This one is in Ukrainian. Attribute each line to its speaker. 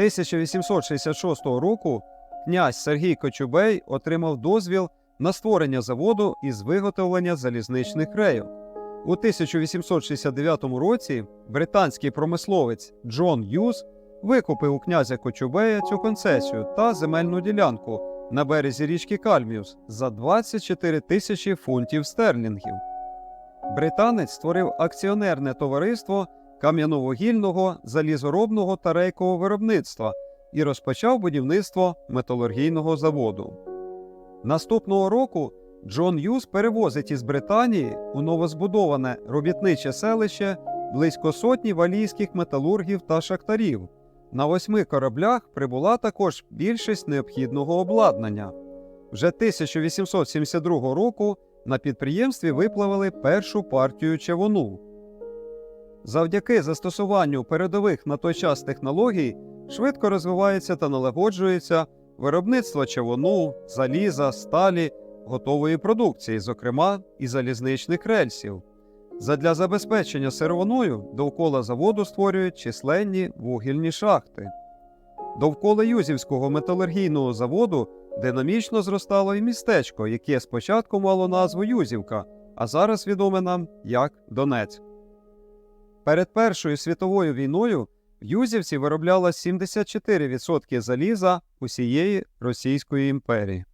Speaker 1: 1866 року князь Сергій Кочубей отримав дозвіл на створення заводу із виготовлення залізничних рейок. У 1869 році британський промисловець Джон Юз викупив у князя Кочубея цю концесію та земельну ділянку на березі річки Кальміус за 24 тисячі фунтів стерлінгів. Британець створив акціонерне товариство кам'яновугільного, залізоробного та рейкового виробництва і розпочав будівництво металургійного заводу. Наступного року Джон Юз перевозить із Британії у новозбудоване робітниче селище близько сотні валійських металургів та шахтарів. На восьми кораблях прибула також більшість необхідного обладнання. Вже 1872 року на підприємстві виплавили першу партію чавуну. Завдяки застосуванню передових на той час технологій швидко розвивається та налагоджується виробництво чавуну, заліза, сталі, готової продукції, зокрема і залізничних рельсів. Задля забезпечення сировиною довкола заводу створюють численні вугільні шахти. Довкола Юзівського металургійного заводу динамічно зростало і містечко, яке спочатку мало назву Юзівка, а зараз відоме нам як Донецьк. Перед Першою світовою війною в Юзівці виробляло 74% заліза усієї Російської імперії.